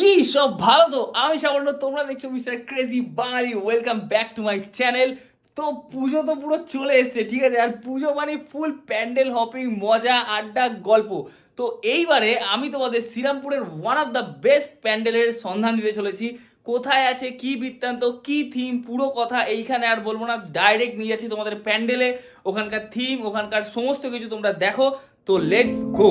কি সব ভালো তো? আমি সামান্য তোমরা দেখছ mister crazy Bangali welcome back to my channel তো পুজো তো পুরো চলে এসছে, ঠিক আছে? আর পুজো মানে ফুল প্যান্ডেল হপিং মজা, আড্ডা, গল্প। তো এইবারে আমি তোমাদের শ্রীরামপুরের ওয়ান অফ দ্য বেস্ট প্যান্ডেলের সন্ধান দিতে চলেছি। কোথায় আছে, কি বৃত্তান্ত, কি থিম পুরো কথা এইখানে আর বলব না। ডাইরেক্ট নিয়ে যাচ্ছি তোমাদের প্যান্ডেলে। ওখানকার থিম ওখানকার সমস্ত কিছু তোমরা দেখো। তো লেটস গো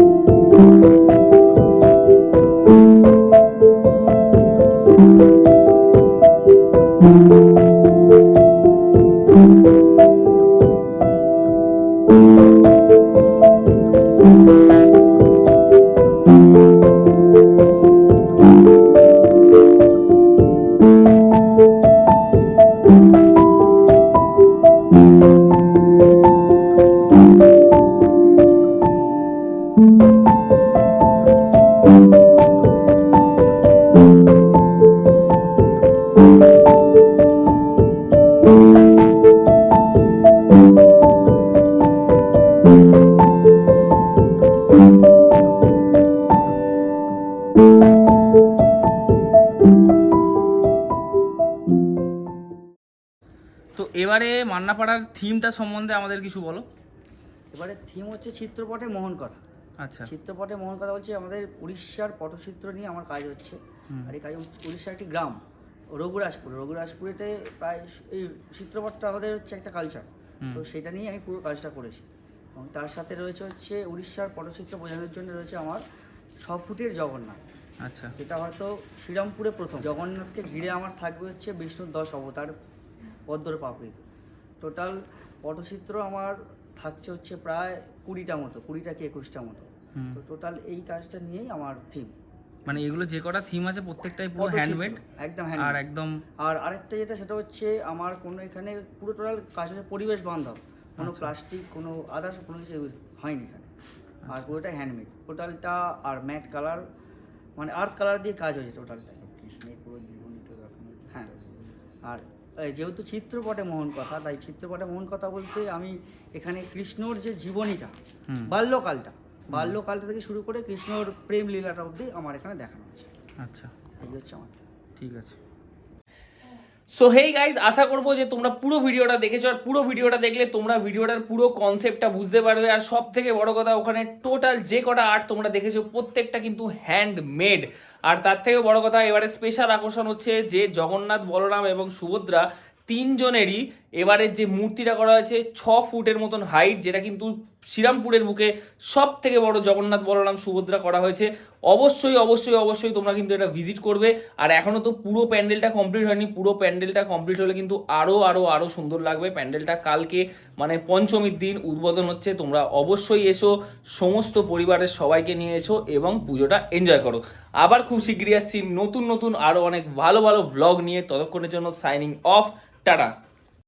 thank you তো এবারে মান্নাপাড়ার থিমটা সম্বন্ধে আমাদের কিছু বলো। এবারে থিম হচ্ছে চিত্রপটে মোহন কথা। আচ্ছা। চিত্রপটে মোহন কথা বলছে আমাদের উড়িষ্যার পটচিত্র নিয়ে আমার কাজ হচ্ছে। আর এই কাজ উড়িষ্যার একটি গ্রাম রঘুরাজপুর। রঘুরাজপুরেতে প্রায় এই চিত্রপটটা আমাদের হচ্ছে একটা কালচার তো সেটা নিয়ে আমি পুরো কাজটা করেছি। এবং তার সাথে রয়েছে হচ্ছে উড়িষ্যার পটচিত্র বোঝানোর জন্য রয়েছে আমার ছ ফুটের জগন্নাথ। আচ্ছা। যেটা হয়তো শ্রীরামপুরে প্রথম। জগন্নাথকে ঘিরে আমার থাকবে হচ্ছে বিষ্ণুর দশ অবতার পদ্মর পাপড়ি। টোটাল পটচিত্র আমার থাকছে হচ্ছে প্রায় কুড়িটা মতো কুড়িটা কি একুশটা মতো। তো টোটাল এই কাজটা নিয়েই আমার থিম মানে এগুলো যে কটা থিম আছে প্রত্যেকটাই পুরো হ্যান্ডমেড একদম আর একদম আর আরেকটা যেটা সেটা হচ্ছে আমার কোনো এখানে পুরো টোটাল কাজ হচ্ছে পরিবেশ বান্ধব। কোনো আচ্ছা। প্লাস্টিক কোনো আদার্স কোনো কিছু ইউজ হয়নি এখানে। আর। পুরোটা হ্যান্ডমেড টোটালটা আর ম্যাট কালার মানে আর্থ কালার দিয়ে কাজ হয়েছে টোটালটা কৃষ্ণের পুরো জীবনটা হ্যাঁ। আর যেহেতু চিত্রপটে মোহন কথা তাই চিত্রপটে মোহন কথা বলতে আমি এখানে কৃষ্ণর যে জীবনীটা বাল্যকালটা বাল্যকালটা থেকে শুরু করে কৃষ্ণর প্রেম লীলাটা অবধি আমার এখানে দেখানো আছে আচ্ছা। এই হচ্ছে আমার। ঠিক আছে। সো হেই গাইজ আশা করব যে তোমরা পুরো ভিডিওটা দেখেছ আর পুরো ভিডিওটা দেখলে তোমরা ভিডিওটার পুরো কনসেপ্টটা বুঝতে পারবে। আর সব থেকে বড় কথা, ওখানে টোটাল যে কটা আর্ট তোমরা দেখেছ, প্রত্যেকটা কিন্তু হ্যান্ডমেড আর তার থেকে বড় কথা, এবারে স্পেশাল আকর্ষণ হচ্ছে যে জগন্নাথ, বলরাম এবং সুভদ্রা তিনজনেরই এবারের যে মূর্তিটা করা হয়েছে, ছ ফুটের মতন হাইট যেটা কিন্তু শ্রীরামপুরের বুকে সব থেকে বড় জগন্নাথ বলরাম সুভদ্রা করা হয়েছে। অবশ্যই অবশ্যই অবশ্যই তোমরা কিন্তু এটা ভিজিট করবে। আর এখনও তো পুরো প্যান্ডেলটা কমপ্লিট হয়নি। পুরো প্যান্ডেলটা কমপ্লিট হলে কিন্তু আরও আরও আরও সুন্দর লাগবে। প্যান্ডেলটা কালকে মানে পঞ্চমীর দিন উদ্বোধন হচ্ছে। তোমরা অবশ্যই এসো, সমস্ত পরিবারের সবাইকে নিয়ে এসো এবং পুজোটা এনজয় করো। আবার খুব শীঘ্রই আসছি নতুন নতুন আরও অনেক ভালো ভালো ব্লগ নিয়ে। ততক্ষণের জন্য সাইনিং অফ টাটা।